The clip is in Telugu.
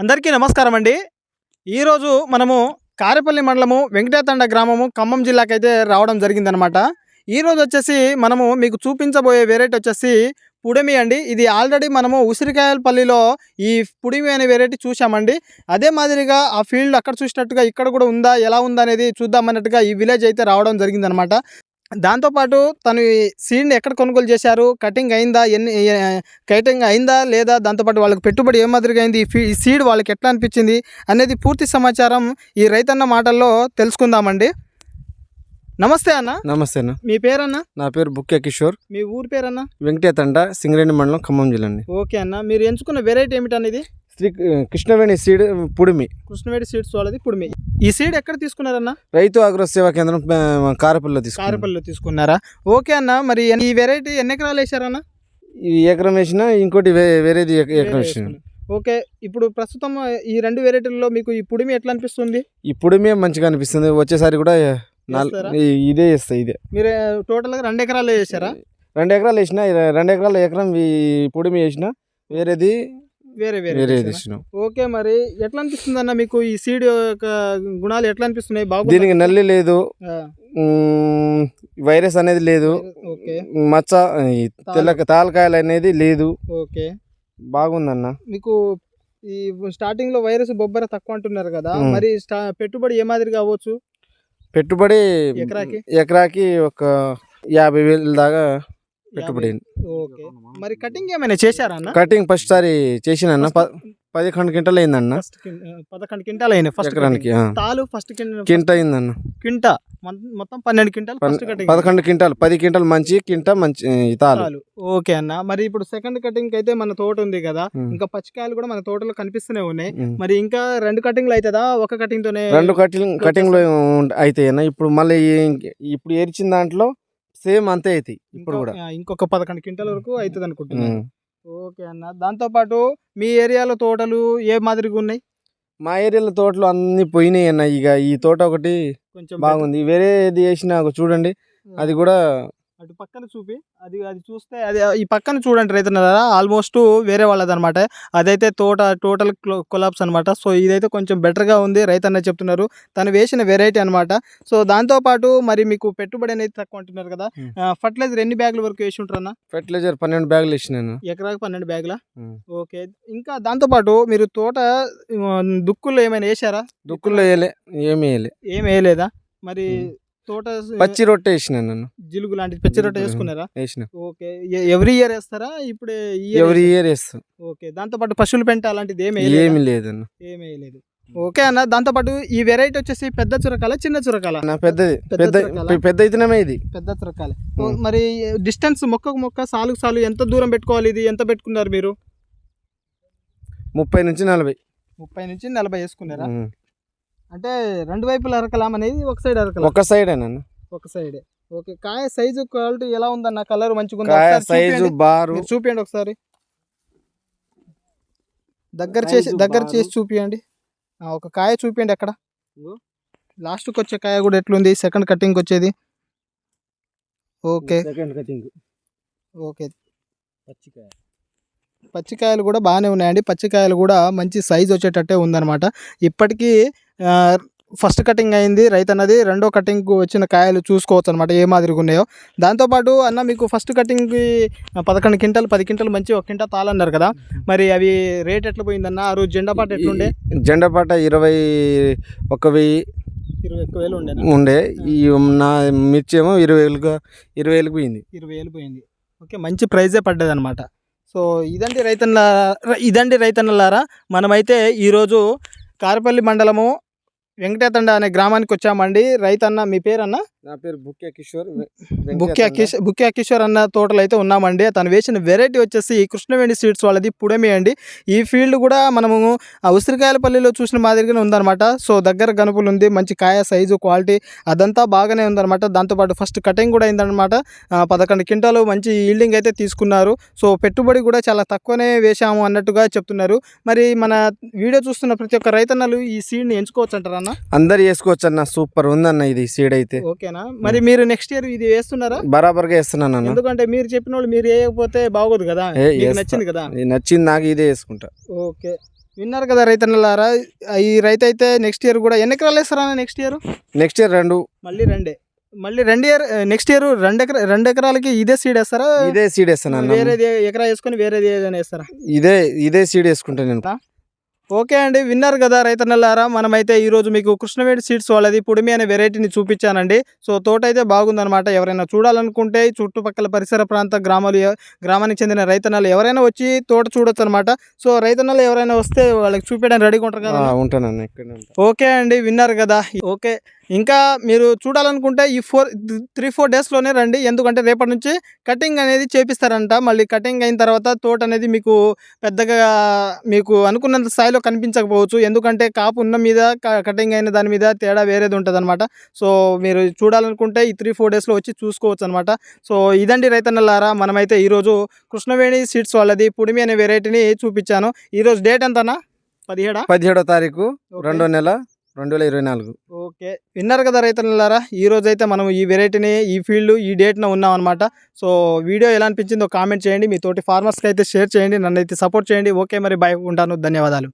అందరికీ నమస్కారం అండి. ఈరోజు మనము కారేపల్లి మండలము వెంకటేతండ గ్రామము ఖమ్మం జిల్లాకైతే రావడం జరిగిందనమాట. ఈరోజు వచ్చేసి మనము మీకు చూపించబోయే వెరైటీ వచ్చేసి పుడిమి అండి. ఇది ఆల్రెడీ మనము ఉసిరికాయల పల్లిలో ఈ పుడిమి అనే వెరైటీ చూసామండి అదే మాదిరిగా ఆ ఫీల్డ్ అక్కడ చూసినట్టుగా ఇక్కడ కూడా ఉందా ఎలా ఉందా అనేది చూద్దామన్నట్టుగా ఈ విలేజ్ అయితే రావడం జరిగిందనమాట. దాంతోపాటు తను ఈ సీడ్ని ఎక్కడ కొనుగోలు చేశారు? కటింగ్ అయిందా? ఎన్ని కటింగ్ అయిందా లేదా? దాంతోపాటు వాళ్ళకి పెట్టుబడి ఏ మాదిరిగా అయింది ఈ సీడ్ వాళ్ళకి ఎట్లా అనిపించింది? అనేది పూర్తి సమాచారం ఈ రైతన్న మాటల్లో తెలుసుకుందామండి. నమస్తే అన్న. నమస్తే అన్న. మీ పేరన్న? నా పేరు బుక్కే కిషోర్. మీ ఊరి పేరన్న? వెంకటేతండ సింగరేణి మండలం ఖమ్మం జిల్లా అండి. ఓకే అన్న. మీరు ఎంచుకున్న వెరైటీ ఏమిటనేది? శ్రీ కృష్ణవేణి సీడ్ పుడిమి. కృష్ణవేడి సీడ్స్ వాళ్ళది ఇప్పుడు మీ ఈ సీడ్ ఎక్కడ తీసుకున్నారన్న? రైతు ఆగ్రో సేవా కేంద్రం కారపల్లిలో తీసుకున్నాం. కారపల్లిలో తీసుకున్నారా? ఓకే అన్న మరి ఈ వెరైటీ ఎన్ని ఎకరాలు వేశారన్న? ఈ ఎకరం వేసిన ఇంకోటి వేరేది ఎక- ఎకరం వేసిన. ఓకే ఇప్పుడు ప్రస్తుతం ఈ రెండు వెరైటీల్లో మీకు ఈ పుడిమి ఎట్లా అనిపిస్తుంది? ఈ పుడిమే మంచిగా అనిపిస్తుంది. వచ్చేసారి కూడా ఇదే వేస్తాయి ఇదే. మీరు టోటల్గా రెండు ఎకరాలు వేసారా రెండు ఎకరాలు వేసిన రెండు ఎకరాల ఎకరం ఈ పుడిమి వేసిన వేరేది వేరే వేరే? వేసినాం ఓకే మరి ఎట్లా అనిపిస్తుంది అన్న మీకు ఈ సీడ్ యొక్క గుణాలు ఎట్లా అనిపిస్తున్నాయి బాగుందా? దీనికి నల్లి లేదు. వైరస్ అనేది లేదు. ఓకే. మచ్చ తెల్ల తాలకాయలు అనేది లేదు. ఓకే. బాగుందన్న. మీకు ఈ స్టార్టింగ్లో వైరస్ బొబ్బర తక్కువ అంటున్నారు కదా. మరి పెట్టుబడి ఏ మాదిరిగా అవ్వచ్చు? పెట్టుబడి ఎకరాకి? ఎకరాకి ఒక యాభై వేలు దాకా పెట్టుబడి. ఓకే. మరి కటింగ్ ఏమైనా చేశారా అన్న? కటింగ్ ఫస్ట్ సారి చేసిన పదకొండు క్వింటల్ అయిందన్న. ఫస్ట్ పదకొండు క్వింటాలు అయినాయి ఫస్ట్ ఎకరానికి ఆ. తాలు ఫస్ట్ కింట అయిందన్న. క్వింట. మొత్తం పన్నెండు క్వింటాలు పన్- ఫస్ట్ కటింగ్. పదకొండు క్వింటల్. పది క్వింటల్ మంచి కింట మంచి తాలు. ఓకే అన్న. మరి ఇప్పుడు సెకండ్ కటింగ్ అయితే మన తోట ఉంది కదా. ఇంకా పచ్చికాయలు కూడా మన తోటలో కనిపిస్తూనే ఉన్నాయి. మరి ఇంకా రెండు కటింగ్లు అవుతుందా ఒక కటింగ్ తోనే రెండు కటింగ్ కటింగ్లో అయితే అన్న ఇప్పుడు మళ్ళీ ఇప్పుడు ఏర్చిన దాంట్లో సేమ్ అంతే అవుతాయి ఇప్పుడు కూడా. ఇంకొక పదకొండు క్వింటాల వరకు అవుతుంది అనుకుంటున్నాను. ఓకే అన్న. దాంతో పాటు మీ ఏరియాలో తోటలు ఏ మాదిరిగా ఉన్నాయి? మా ఏరియాలో తోటలు అన్ని పోయినాయి అన్న. ఇక ఈ తోట ఒకటి కొంచెం బాగుంది. వేరేది వేసిన చూడండి. అది కూడా అటు పక్కన చూపి అది అది చూస్తే అది ఈ పక్కన చూడండి రైతున్నారా ఆల్మోస్ట్ వేరే వాళ్ళది అనమాట అదైతే తోట టోటల్ కొలాప్స్ అనమాట సో ఇదైతే కొంచెం బెటర్గా ఉంది రైతన్న చెప్తున్నారు. తను వేసిన వెరైటీ అనమాట సో దాంతో పాటు మరి మీకు పెట్టుబడి అనేది తక్కువ అంటున్నారు కదా. ఫర్టిలైజర్ ఎన్ని బ్యాగుల వరకు వేసి ఉంటారన్న ఫెర్టిలైజర్ పన్నెండు బ్యాగులు వేసినాను ఎకరాకు పన్నెండు బ్యాగుల. ఓకే. ఇంకా దాంతో పాటు మీరు తోట దుక్కుల్లో ఏమైనా వేసారా? దుక్కుల్లో వేయలే ఏమి వేయలే. ఏం వేయలేదా? మరి. తోట పచ్చి రొట్టె వేసిన నన్ను. జిలుగు లాంటి పచ్చి రొట్టె. వేసుకున్నారా? వేసిన. ఓకే. ఎవ్రీ ఇయర్ వేస్తారా? ఇప్పుడే ఎవరి ఇయర్ వేస్తాం. ఓకే. దాంతో పాటు పశువుల పెంట అలాంటిది ఏమి ఏమి లేదన్న. ఏమీ లేదు ఓకే అన్న. దాంతో పాటు ఈ వెరైటీ వచ్చేసి పెద్ద చురకాల చిన్న చురకాల? పెద్దది. పెద్ద పెద్ద అయితేనే ఇది. పెద్ద చురకాలే. మరి డిస్టెన్స్ మొక్కకు మొక్క సాలుకు సాలు ఎంత దూరం పెట్టుకోవాలి ఇది? ఎంత పెట్టుకున్నారు మీరు? ముప్పై నుంచి నలభై. ముప్పై నుంచి నలభై వేసుకున్నారా. అంటే రెండు వైపుల అరకలాం అనేది ఒక సైడ్ అరకలం. ఒక సైడేనన్న ఒక సైడ్ ఓకే కాయ సైజు క్వాలిటీ ఎలా ఉందన్న కలర్ మంచిగా ఉందా కాయ ఒకసారి సైజు చూపియండి. బారు. మీరు చూపియండి ఒకసారి. దగ్గర చేసి సైజు దగ్గర బారు. చేసి చూపియండి. ఆ, ఒక కాయ చూపియండి అక్కడ ఇదిగో. లాస్ట్కి వచ్చే కాయ కూడా ఎట్లుంది? సెకండ్ కటింగ్ వచ్చేది? ఓకే. Second cutting okay. పచ్చికాయలు కూడా బాగానే ఉన్నాయండి. పచ్చికాయలు కూడా మంచి సైజ్ వచ్చేటట్టే ఉందన్నమాట. ఇప్పటికీ ఫస్ట్ కటింగ్ అయింది. రైతు అన్నది రెండో కటింగ్ వచ్చిన కాయలు చూసుకోవచ్చు అనమాట ఏ మాదిరిగా ఉన్నాయో. దాంతోపాటు అన్న మీకు ఫస్ట్ కటింగ్కి పదకొండు క్వింటాలు పది క్వింటాలు మంచి ఒక క్వింటా తాళన్నారు కదా. మరి అవి రేట్ ఎట్లా పోయిందన్న? ఆ రోజు జెండా పాట ఎట్లుండే? జెండా పాట ఇరవై ఒక వెయ్యి ఇరవై ఎక్కువ వేలు ఉండే ఉండే. ఈ నా మిర్చి ఏమో ఇరవై వేలుగా ఇరవై వేలకు పోయింది. ఇరవై వేలు పోయింది. ఓకే మంచి ప్రైజే పడ్డది అనమాట సో ఇదండి రైతన్న ఇదండి రైతన్నలారా. మనమైతే ఈరోజు కారపల్లి మండలము వెంకటేతండ అనే గ్రామానికి వచ్చామండి. రైతన్న మీ పేరన్నా? నా పేరు బుక్కే కిషోర్. బుక్యా కిషోర్ బుక్యా కిషోర్ అన్న తోటలో అయితే ఉన్నామండి. తను వేసిన వెరైటీ వచ్చేసి కృష్ణవేణి సీడ్స్ వాళ్ళది పుడమి అండి. ఈ ఫీల్డ్ కూడా మనము ఆ ఉసిరికాయలపల్లిలో చూసిన మాదిరిగానే ఉందన్నమాట. సో దగ్గర గనుపులు ఉంది మంచి కాయ సైజు క్వాలిటీ అదంతా బాగానే ఉందన్నమాట. దాంతోపాటు ఫస్ట్ కటింగ్ కూడా అయిందనమాట పదకొండు క్వింటాలు మంచి ఈల్డింగ్ అయితే తీసుకున్నారు. సో పెట్టుబడి కూడా చాలా తక్కువనే వేశాము అన్నట్టుగా చెప్తున్నారు. మరి మన వీడియో చూస్తున్న ప్రతి ఒక్క రైతన్నలు ఈ సీడ్ని ఎంచుకోవచ్చు అంటారా అన్న? అందరు వేసుకోవచ్చు అన్న సూపర్ ఉందన్న ఇది సీడ్ అయితే. ఓకేనా? మరి మీరు నెక్స్ట్ ఇయర్ ఇది వేస్తున్నారా? బరాబర్గా వేస్తున్నాను అన్న. ఎందుకంటే మీరు చెప్పిన వాళ్ళు మీరు వేయకపోతే బాగోదు కదా. నచ్చింది కదా? నచ్చింది నాకు ఇదే వేసుకుంటా. ఓకే. విన్నారు కదా రైతన్నలారా? ఈ రైతు అయితే నెక్స్ట్ ఇయర్ కూడా ఎన్ని ఎకరాలు వేస్తారా నెక్స్ట్ ఇయర్ నెక్స్ట్ ఇయర్ రెండు. మళ్ళీ రెండే. మళ్ళీ రెండు ఇయర్ నెక్స్ట్ ఇయర్ రెండు ఎకరా రెండు ఎకరాలకి ఇదే సీడ్ వేస్తారా? ఇదే సీడ్ వేస్తాను వేరేది ఎకరా వేసుకొని వేరేది ఏదైనా వేస్తారా? ఇదే ఇదే సీడ్ వేసుకుంటా నేను. ఓకే అండి విన్నారు కదా రైతన్నలారా? మనమైతే ఈరోజు మీకు కృష్ణవేడి సీడ్స్ వాళ్ళది పుడిమి అనే వెరైటీని చూపించానండి. సో తోట అయితే బాగుందన్నమాట. ఎవరైనా చూడాలనుకుంటే చుట్టుపక్కల పరిసర ప్రాంత గ్రామాలు గ్రామానికి చెందిన రైతన్నలు ఎవరైనా వచ్చి తోట చూడొచ్చు అనమాట సో రైతన్నలు ఎవరైనా వస్తే వాళ్ళకి చూపించడానికి రెడీగా ఉంటారు కదా? ఆ, ఉంటానన్న ఇక్కడనే ఉంటా. ఓకే అండి విన్నారు కదా. ఓకే. ఇంకా మీరు చూడాలనుకుంటే ఈ ఫోర్ త్రీ ఫోర్ డేస్లోనే రండి. ఎందుకంటే రేపటి నుంచి కటింగ్ అనేది చేపిస్తారంట. మళ్ళీ కటింగ్ అయిన తర్వాత తోట అనేది మీకు పెద్దగా మీకు అనుకున్నంత స్థాయిలో కనిపించకపోవచ్చు. ఎందుకంటే కాపు ఉన్న మీద క- కటింగ్ అయిన దాని మీద తేడా వేరేది ఉంటుంది అనమాట సో మీరు చూడాలనుకుంటే ఈ త్రీ ఫోర్ డేస్లో వచ్చి చూసుకోవచ్చు అనమాట సో ఇదండి రైతన్నలారా. మనమైతే ఈరోజు కృష్ణవేణి సీడ్స్ వాళ్ళది పుడిమి అనే వెరైటీని చూపించాను. ఈరోజు డేట్ ఎంతనా పదిహేడా? పదిహేడో తారీఖు. రెండో నెల. రెండు వేల ఇరవై నాలుగు. ఓకే. విన్నారు కదా రైతులారా ఈ రోజు అయితే మనం ఈ వెరైటీని ఈ ఫీల్డ్ ఈ డేట్న ఉన్నాం అనమాట సో వీడియో ఎలా అనిపించిందో కామెంట్ చేయండి. మీ తోటి ఫార్మర్స్కి అయితే షేర్ చేయండి. నన్ను అయితే సపోర్ట్ చేయండి. ఓకే మరి బాయ్ ఉంటాను. ధన్యవాదాలు.